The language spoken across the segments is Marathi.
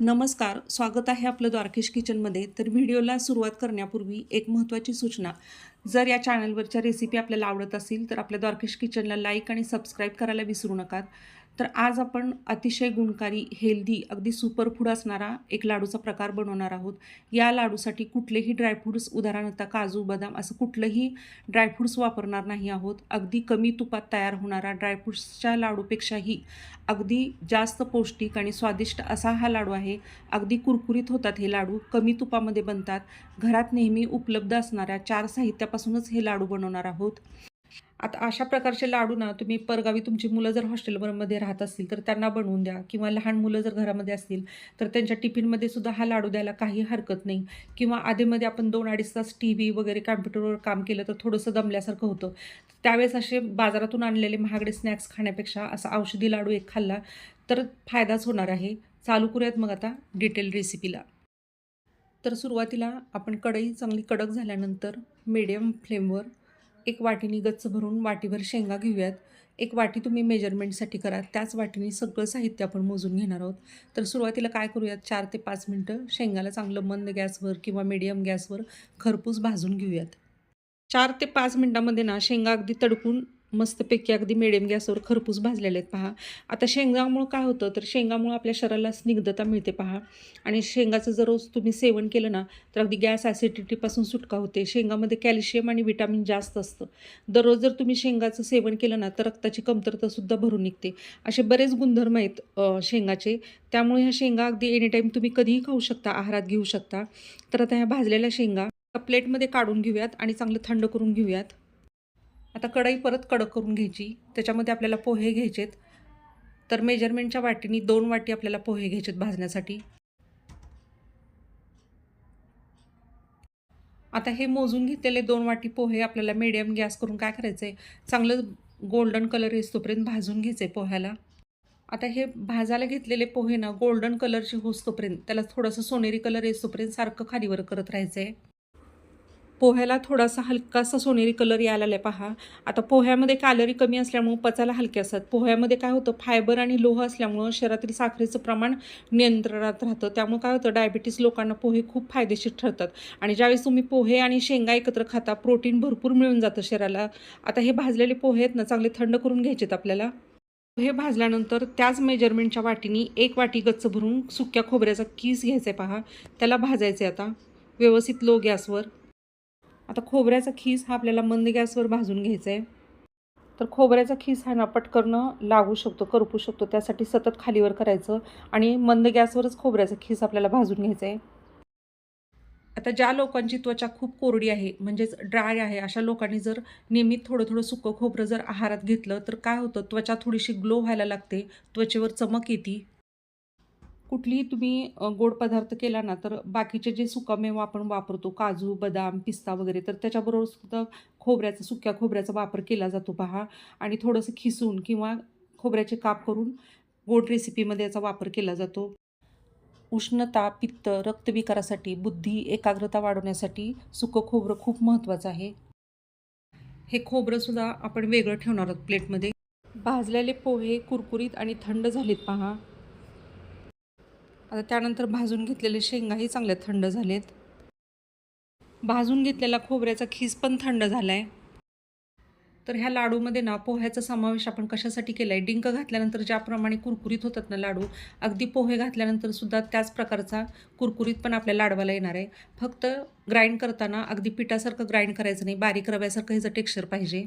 नमस्कार स्वागत आहे आपलं द्वारकेश किचनमध्ये. तर व्हिडिओला सुरुवात करण्यापूर्वी एक महत्त्वाची सूचना. जर या चॅनलवरच्या रेसिपी आपल्याला आवडत असतील तर आपल्या द्वारकेश किचनला लाईक आणि सबस्क्राईब करायला विसरू नका. तर आज आपण अतिशय गुणकारी हेल्दी अगदी सुपरफूड असणारा एक लाडूचा प्रकार बनवणार आहोत. या लाडूसाठी कुठलेही ड्रायफ्रूट्स उदाहरणार्थ काजू बदाम असं कुठलंही ड्रायफ्रूट्स वापरणार नाही आहोत. अगदी कमी तुपात तयार होणारा ड्रायफ्रूट्सच्या लाडूपेक्षाही अगदी जास्त पौष्टिक आणि स्वादिष्ट असा हा लाडू आहे. अगदी कुरकुरीत होतात हे लाडू कमी तुपामध्ये बनतात. घरात नेहमी उपलब्ध असणाऱ्या चार साहित्यापासूनच हे लाडू बनवणार आहोत. आता अशा प्रकारचे लाडू ना तुम्ही परगावी तुमची मुलं जर हॉस्टेलमध्ये राहत असतील तर त्यांना बनवून द्या. किंवा लहान मुलं जर घरामध्ये असतील तर त्यांच्या टिफिनमध्ये सुद्धा हा लाडू द्यायला काही हरकत नाही. किंवा आधीमध्ये आपण दोन अडीच तास टी व्ही वगैरे कॅम्प्युटरवर काम केलं तर थोडंसं दमल्यासारखं होतं. त्यावेळेस असे बाजारातून आणलेले महागडे स्नॅक्स खाण्यापेक्षा असा औषधी लाडू एक खाल्ला तर फायदाच होणार आहे. चालू करूयात मग आता डिटेल रेसिपीला तर सुरुवातीला आपण कढई चांगली कडक झाल्यानंतर मीडियम फ्लेमवर एक वाटीनी गच्च भरून वाटीभर शेंगा घेऊयात. एक वाटी तुम्ही मेजरमेंटसाठी करा. त्याच वाटीने सगळं साहित्य आपण मोजून घेणार आहोत. तर सुरुवातीला काय करूयात? चार ते पाच मिनटं शेंगाला चांगलं मंद गॅसवर किंवा मीडियम गॅसवर खरपूस भाजून घेऊयात. चार ते पाच मिनटामध्ये ना शेंगा अगदी तडकून मस्तपैकी अगदी मिडियम गॅसवर खरपूस भाजलेले आहेत पहा. आता शेंगामुळं काय होतं तर शेंगामुळं आपल्या शरीराला स्निग्धता मिळते पहा. आणि शेंगाचं जर रोज तुम्ही सेवन केलं ना तर अगदी गॅस ॲसिडिटीपासून सुटका होते. शेंगामध्ये कॅल्शियम आणि विटामिन जास्त असतं. दररोज जर तुम्ही शेंगाचं सेवन केलं ना तर रक्ताची कमतरतासुद्धा भरून निघते. असे बरेच गुणधर्म आहेत शेंगाचे. त्यामुळे ह्या शेंगा अगदी एनी टाईम तुम्ही कधीही खाऊ शकता आहारात घेऊ शकता. तर आता ह्या भाजलेल्या शेंगा प्लेटमध्ये काढून घेऊयात आणि चांगलं थंड करून घेऊयात. आता कढई परत कडक करून घ्यायची. त्याच्यामध्ये आपल्याला पोहे घ्यायचेत. तर मेजरमेंटच्या वाटीनी दोन वाटी आपल्याला पोहे घ्यायचेत भाजण्यासाठी. आता हे मोजून घेतलेले दोन वाटी पोहे आपल्याला मिडियम गॅस करून काय करायचं आहे चांगलं गोल्डन कलर येतोपर्यंत भाजून घ्यायचं आहे पोह्याला. आता हे भाजायला घेतलेले पोहे ना गोल्डन कलरचे होसतोपर्यंत त्याला थोडंसं सोनेरी कलर येतोपर्यंत सारखं खालीवर करत राहायचं आहे पोह्याला थोडासा हलकासा सोनेरी कलर यायला आहे पहा. आता पोह्यामध्ये कॅलरी कमी असल्यामुळं पचायला हलके असतात. पोह्यामध्ये काय होतं? फायबर आणि लोह असल्यामुळं शरीरातील साखरेचं प्रमाण नियंत्रणात राहतं. त्यामुळं काय होतं? डायबिटीस लोकांना पोहे खूप फायदेशीर ठरतात. आणि ज्यावेळेस तुम्ही पोहे आणि शेंगा एकत्र खाता प्रोटीन भरपूर मिळून जातं शरीराला. आता हे भाजलेले पोहे आहेत ना चांगले थंड करून घ्यायचेत आपल्याला. हे भाजल्यानंतर त्याच मेजरमेंटच्या वाटीनी एक वाटी गच्च भरून सुक्या खोबऱ्याचा किस घ्यायचा आहे पहा. त्याला भाजायचं आहे आता. व्यवस्थित लो गॅसवर. आता खोबऱ्याचा खीस हा आपल्याला मंद गॅसवर भाजून घ्यायचा आहे तर खोबऱ्याचा खीस हा ना पटकरणं लागू शकतो करपू शकतो. त्यासाठी सतत खालीवर करायचं आणि मंद गॅसवरच खोबऱ्याचा खीस आपल्याला भाजून घ्यायचा आहे आता ज्या लोकांची त्वचा खूप कोरडी आहे म्हणजेच ड्राय आहे अशा लोकांनी जर नियमित थोडं थोडं सुकं खोबरं जर आहारात घेतलं तर काय होतं? त्वचा थोडीशी ग्लो व्हायला लागते त्वचेवर चमक येते कुठलीही तुम्ही गोड पदार्थ केला ना तर बाकीचे जे सुकामेवा आपण वापरतो काजू बदाम पिस्ता वगैरे तर त्याच्याबरोबर सुद्धा खोबऱ्याचा सुक्या खोबऱ्याचा वापर केला जातो पहा. आणि थोडंसं खिसून किंवा खोबऱ्याचे काप करून गोड रेसिपीमध्ये याचा वापर केला जातो. उष्णता पित्त रक्तविकारासाठी बुद्धी एकाग्रता वाढवण्यासाठी सुकं खोबरं खूप महत्त्वाचं आहे. हे खोबरंसुद्धा आपण वेगळं ठेवणार आहोत प्लेटमध्ये. भाजलेले पोहे कुरकुरीत आणि थंड झालेत पहा. आता त्यानंतर भाजून घेतलेले शेंगाही चांगल्या थंड झालेत. भाजून घेतलेला खोबऱ्याचा खीस पण थंड झाला आहे तर ह्या लाडूमध्ये ना पोह्याचा समावेश आपण कशासाठी केला आहे डिंक घातल्यानंतर ज्याप्रमाणे कुरकुरीत होतात ना लाडू अगदी पोहे घातल्यानंतर सुद्धा त्याच प्रकारचा कुरकुरीत पण आपल्या लाडवाला येणार आहे. फक्त ग्राइंड करताना अगदी पिठासारखं ग्राइंड करायचं नाही बारीक रव्यासारखं ह्याचं टेक्स्चर पाहिजे.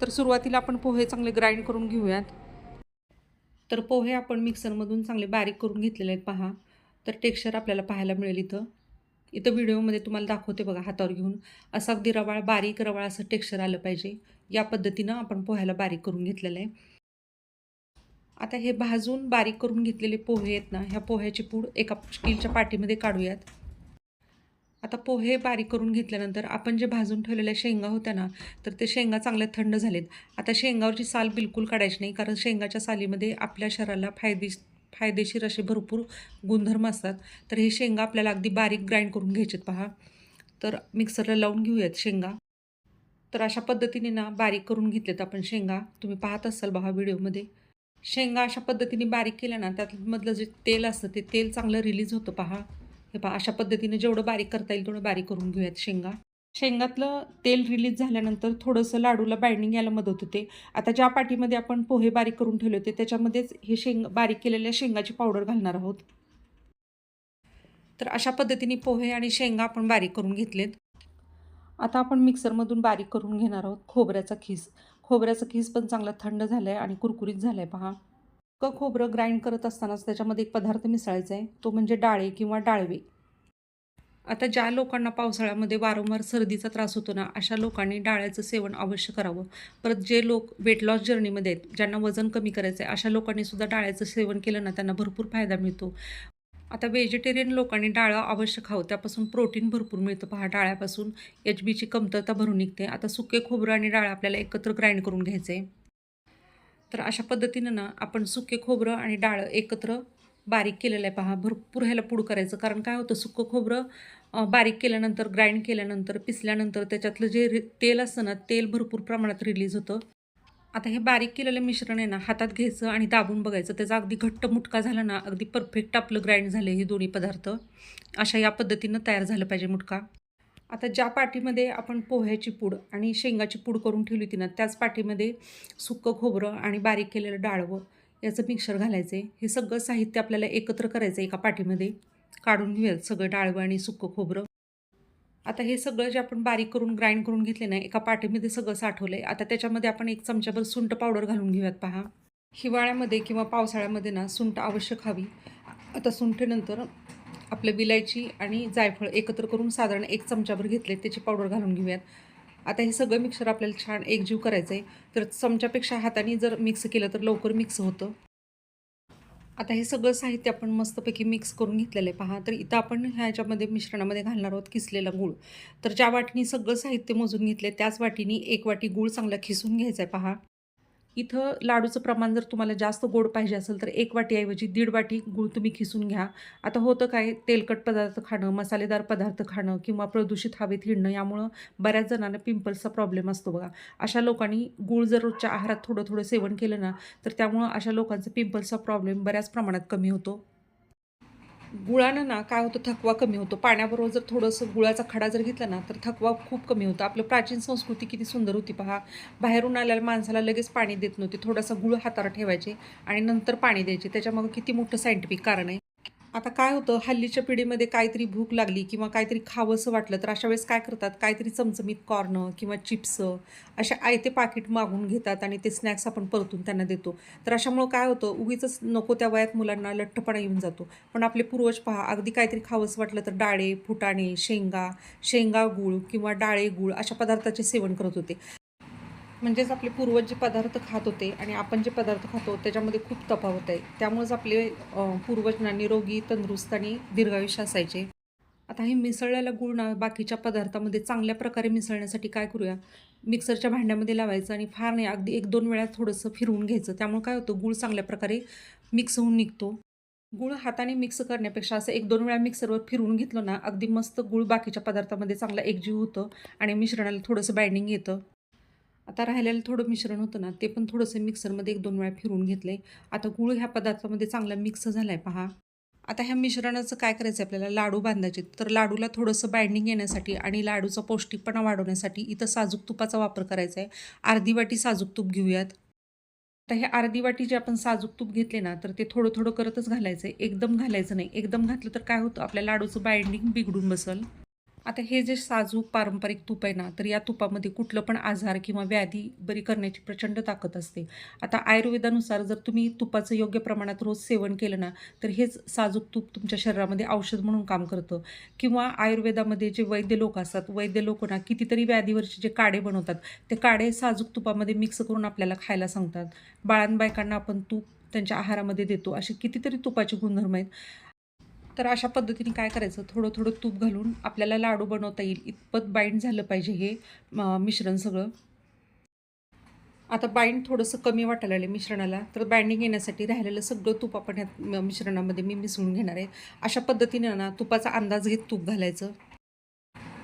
तर सुरुवातीला आपण पोहे चांगले ग्राइंड करून घेऊयात. तर पोहे आपण मिक्सरमधून चांगले बारीक करून घेतलेले आहेत पहा. तर टेक्स्चर आपल्याला पाहायला मिळेल इथं. इथं व्हिडिओमध्ये तुम्हाला दाखवते बघा हातावर घेऊन. असा अगदी रवाळ बारीक रवाळ असं टेक्स्चर आलं पाहिजे. या पद्धतीनं आपण पोह्याला बारीक करून घेतलेलं आहे. आता हे भाजून बारीक करून घेतलेले पोहे आहेत ना ह्या पोह्याची पूड एका स्टीलच्या पाटीमध्ये काढूयात. आता पोहे बारीक करून घेतल्यानंतर आपण जे भाजून ठेवलेल्या शेंगा होत्या ना तर ते शेंगा चांगल्या थंड झालेत. आता शेंगावरची साल बिलकुल काढायची नाही कारण शेंगाच्या सालीमध्ये आपल्या शरीराला फायदेश फायदेशीर असे भरपूर गुणधर्म असतात. तर हे शेंगा आपल्याला अगदी बारीक ग्राइंड करून घ्यायचेत पहा. तर मिक्सरला लावून घेऊयात शेंगा. तर अशा पद्धतीने ना बारीक करून घेतलेत आपण शेंगा. तुम्ही पाहत असाल बघा व्हिडिओमध्ये. शेंगा अशा पद्धतीने बारीक केल्या ना त्यातमधलं जे तेल असतं ते तेल चांगलं रिलीज होतं पहा. हे पहा अशा पद्धतीने जेवढं बारीक करता येईल तेवढं बारीक करून घेऊयात शेंगा. शेंगातलं तेल रिलीज झाल्यानंतर थोडंसं लाडूला बाइंडिंग यायला मदत होते. आता ज्या पाठीमध्ये आपण पोहे बारीक करून ठेवले होते त्याच्यामध्येच हे शेंग बारीक केलेल्या शेंगाची पावडर घालणार आहोत. तर अशा पद्धतीने पोहे आणि शेंगा आपण बारीक करून घेतलेत. आता आपण मिक्सरमधून बारीक करून घेणार आहोत खोबऱ्याचा खीस. खोबऱ्याचा खीस पण चांगला थंड झाला आहे आणि कुरकुरीत झाला आहे पहा. क खोबरं ग्राइंड करत असतानाच त्याच्यामध्ये एक पदार्थ मिसळायचा आहे. तो म्हणजे डाळे किंवा डाळवे. आता ज्या लोकांना पावसाळ्यामध्ये वारंवार सर्दीचा त्रास होतो ना अशा लोकांनी डाळ्याचं सेवन अवश्य करावं. परत जे लोक वेट लॉस जर्नीमध्ये आहेत ज्यांना वजन कमी करायचं आहे अशा लोकांनी सुद्धा डाळ्याचं सेवन केलं ना त्यांना भरपूर फायदा मिळतो. आता व्हेजिटेरियन लोकांनी डाळं अवश्य खावं. त्यापासून प्रोटीन भरपूर मिळतं. पहा डाळ्यापासून एच बीची कमतरता भरून निघते. आता सुके खोबरं आणि डाळ आपल्याला एकत्र ग्राइंड करून घ्यायचं आहे तर अशा पद्धतीनं ना आपण सुके खोबरं आणि डाळ एकत्र बारीक केलेलं आहे पहा. भरपूर ह्याला पूड करायचं. कारण काय होतं सुकं खोबरं बारीक केल्यानंतर ग्राइंड केल्यानंतर पिसल्यानंतर त्याच्यातलं जे रि- तेल असतं ना तेल भरपूर प्रमाणात रिलीज होतं. आता हे बारीक केलेलं मिश्रण आहे ना हातात घ्यायचं आणि दाबून बघायचं. त्याचा अगदी घट्ट मुटका झाला ना अगदी परफेक्ट आपलं ग्राइंड झालं हे दोन्ही पदार्थ. अशा या पद्धतीनं तयार झालं पाहिजे मुटका. आता ज्या पाठीमध्ये आपण पोह्याची पूड आणि शेंगाची पूड करून ठेवली होती ना त्याच पाठीमध्ये सुक्कं खोबरं आणि बारीक केलेलं डाळवं याचं मिक्सर घालायचं आहे हे सगळं साहित्य आपल्याला एकत्र करायचं आहे एका पाठीमध्ये. काढून घेऊयात सगळं डाळवं आणि सुक्कं खोबरं. आता हे सगळं जे आपण बारीक करून ग्राइंड करून घेतले ना एका पाठीमध्ये सगळं साठवलं आहे आता त्याच्यामध्ये आपण एक चमच्याभर सुंट पावडर घालून घेऊयात पहा. हिवाळ्यामध्ये किंवा पावसाळ्यामध्ये ना सुंठ आवश्यक हवी. आता सुंठेनंतर आपलं विलायची आणि जायफळ एकत्र करून साधारण एक चमचाभर घेतले त्याची पावडर घालून घेऊयात. आता हे सगळं मिक्सर आपल्याला छान एकजीव करायचं आहे तर चमच्यापेक्षा हाताने जर मिक्स केलं तर लवकर मिक्स होतं. आता हे सगळं साहित्य आपण मस्तपैकी मिक्स करून घेतलेलं आहे. पहा तर इथं आपण ह्याच्यामध्ये मिश्रणामध्ये घालणार आहोत किसलेला गूळ. तर ज्या वाटीने सगळं साहित्य मोजून घेतले त्याच वाटीने एक वाटी गूळ चांगला खिसून घ्यायचा आहे पहा. इथं लाडूचं प्रमाण जर तुम्हाला जास्त गोड पाहिजे असेल तर एक वाटीऐवजी दीड वाटी गूळ तुम्ही खिसून घ्या. आता होतं काय तेलकट पदार्थ खाणं मसालेदार पदार्थ खाणं किंवा प्रदूषित हवेत हिडणं यामुळं बऱ्याच जणांना पिंपल्सचा प्रॉब्लेम असतो बघा. अशा लोकांनी गूळ जर रोजच्या आहारात थोडं थोडं सेवन केलं ना तर त्यामुळं अशा लोकांचा पिंपल्सचा प्रॉब्लेम बऱ्याच प्रमाणात कमी होतो. गुळानं ना काय होतं थकवा कमी होतो. पाण्याबरोबर जर थोडंसं गुळाचा खडा जर घेतला ना तर थकवा खूप कमी होतो. आपलं प्राचीन संस्कृती किती सुंदर होती पहा. बाहेरून आलेल्या माणसाला लगेच पाणी देत नव्हते. थोडासा गुळ हातावर ठेवायचे आणि नंतर पाणी द्यायचे. त्याच्यामागं किती मोठं सायंटिफिक कारण आहे. आता काय होतं हल्लीच्या पिढीमध्ये काहीतरी भूक लागली किंवा काहीतरी खावंसं वाटलं तर अशा वेळेस काय करतात? काहीतरी चमचमीत कॉर्न किंवा चिप्स अशा आयते पाकिट मागून घेतात आणि ते स्नॅक्स आपण परतून त्यांना देतो. तर अशामुळं काय होतं उगीच नको त्या वयात मुलांना लठ्ठपणा येऊन जातो. पण आपले पूर्वज पहा अगदी काहीतरी खावंसं वाटलं तर डाळे फुटाणे शेंगा शेंगा गूळ किंवा डाळे गूळ अशा पदार्थाचे सेवन करत होते. म्हणजेच आपले पूर्वज जे पदार्थ खात होते आणि आपण जे पदार्थ खातो त्याच्यामध्ये खूप तफावत आहे. त्यामुळेच आपले पूर्वजना निरोगी तंदुरुस्त आणि दीर्घायुष्य असायचे. आता हे मिसळलेला गुळ ना बाकीच्या पदार्थामध्ये चांगल्या प्रकारे मिसळण्यासाठी काय करूया? मिक्सरच्या भांड्यामध्ये लावायचं आणि फार नाही अगदी एक दोन वेळा थोडंसं फिरवून घ्यायचं. त्यामुळे काय होतं गुळ चांगल्या प्रकारे मिक्स होऊन निघतो. गुळ हाताने मिक्स करण्यापेक्षा असं एक दोन वेळा मिक्सरवर फिरवून घेतलं ना अगदी मस्त गुळ बाकीच्या पदार्थामध्ये चांगला एकजीव होतं आणि मिश्रणाला थोडंसं बाइंडिंग येतं. आता राहिलेलं थोडं मिश्रण होतं ना ते पण थोडंसं मिक्सरमध्ये एक दोन वेळा फिरून घेतलं आहे आता गूळ ह्या पदार्थामध्ये चांगला मिक्स झाला आहे पहा. आता ह्या मिश्रणाचं काय करायचं आहे आपल्याला? लाडू बांधायचे. तर लाडूला थोडंसं बाइंडिंग येण्यासाठी आणि लाडूचा पौष्टिकपणा वाढवण्यासाठी इथं साजूक तुपाचा वापर करायचा आहे अर्धी वाटी साजूक तूप घेऊयात. आता हे अर्धी वाटी जे आपण साजूक तूप घेतले ना तर ते थोडं थोडं करतच घालायचं आहे एकदम घालायचं नाही. एकदम घातलं तर काय होतं? आपल्या लाडूचं बाइंडिंग बिघडून बसल. आता हे जे साजूक पारंपरिक तूप आहे ना तर या तुपामध्ये कुठलं पण आजार किंवा व्याधी बरी करण्याची प्रचंड ताकद असते. आता आयुर्वेदानुसार जर तुम्ही तुपाचं योग्य प्रमाणात रोज सेवन केलं ना तर हेच साजूक तूप तुमच्या शरीरामध्ये औषध म्हणून काम करतं. किंवा आयुर्वेदामध्ये जे वैद्य लोक असतात वैद्य लोक ना कितीतरी व्याधीवरचे जे काडे बनवतात ते काडे साजूक तुपामध्ये मिक्स करून आपल्याला खायला सांगतात. बाळांबायकांना आपण तूप त्यांच्या आहारामध्ये देतो असे कितीतरी तुपाचे गुणधर्म आहेत. तर अशा पद्धतीने काय करायचं? थोडं थोडं तूप घालून आपल्याला लाडू बनवता येईल. इतपत बाइंड झालं पाहिजे हे मिश्रण सगळं. आता बाइंड थोडंसं कमी वाटायला लागले मिश्रणाला. तर बाइंडिंग येण्यासाठी राहिलेलं सगळं तूप आपण ह्या मिश्रणामध्ये मी मिसळून घेणार आहे. अशा पद्धतीने ना तुपाचा अंदाज घेत तूप घालायचं.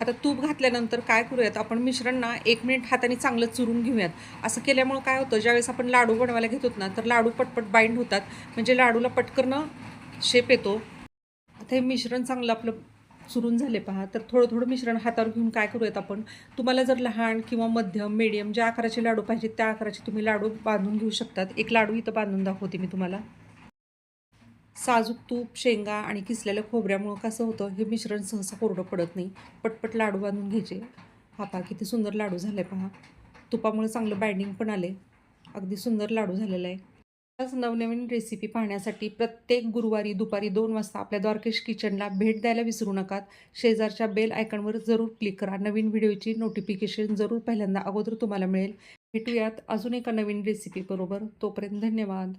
आता तूप घातल्यानंतर काय करूयात? आपण मिश्रण ना एक मिनिट हाताने चांगलं चुरून घेऊयात. असं केल्यामुळं काय होतं? ज्यावेळेस आपण लाडू बनवायला घेतो ना तर लाडू पटपट बाइंड होतात. म्हणजे लाडूला पटकन शेप येतो. आता हे मिश्रण चांगलं आपलं सुरून झाले पहा. तर थोडं थोडं मिश्रण हातावर घेऊन काय करूयात आपण? तुम्हाला जर लहान किंवा मध्यम मीडियम ज्या आकाराचे लाडू पाहिजेत त्या आकाराचे तुम्ही लाडू बांधून घेऊ शकतात. एक लाडू इथं बांधून दाखवते मी तुम्हाला. साजूक तूप शेंगा आणि किसलेल्या खोबऱ्यामुळं कसं होतं हे मिश्रण सहसा कोरडं पडत नाही. पटपट लाडू बांधून घ्यायचे. हा पहा किती सुंदर लाडू झाले पहा. तुपामुळे चांगलं बाइंडिंग पण आले अगदी सुंदर लाडू झालेला आहे. नवनवीन रेसिपी पाहण्यासाठी प्रत्येक गुरुवारी दुपारी दोन वाजता आपल्या द्वारकेश किचनला भेट द्यायला विसरू नका. शेजारच्या बेल आयकॉनवर जरूर क्लिक करा. नवीन व्हिडिओची नोटिफिकेशन जरूर पहिल्यांदा अगोदर तुम्हाला मिळेल. भेटूयात अजून एका नवीन रेसिपीबरोबर तोपर्यंत धन्यवाद.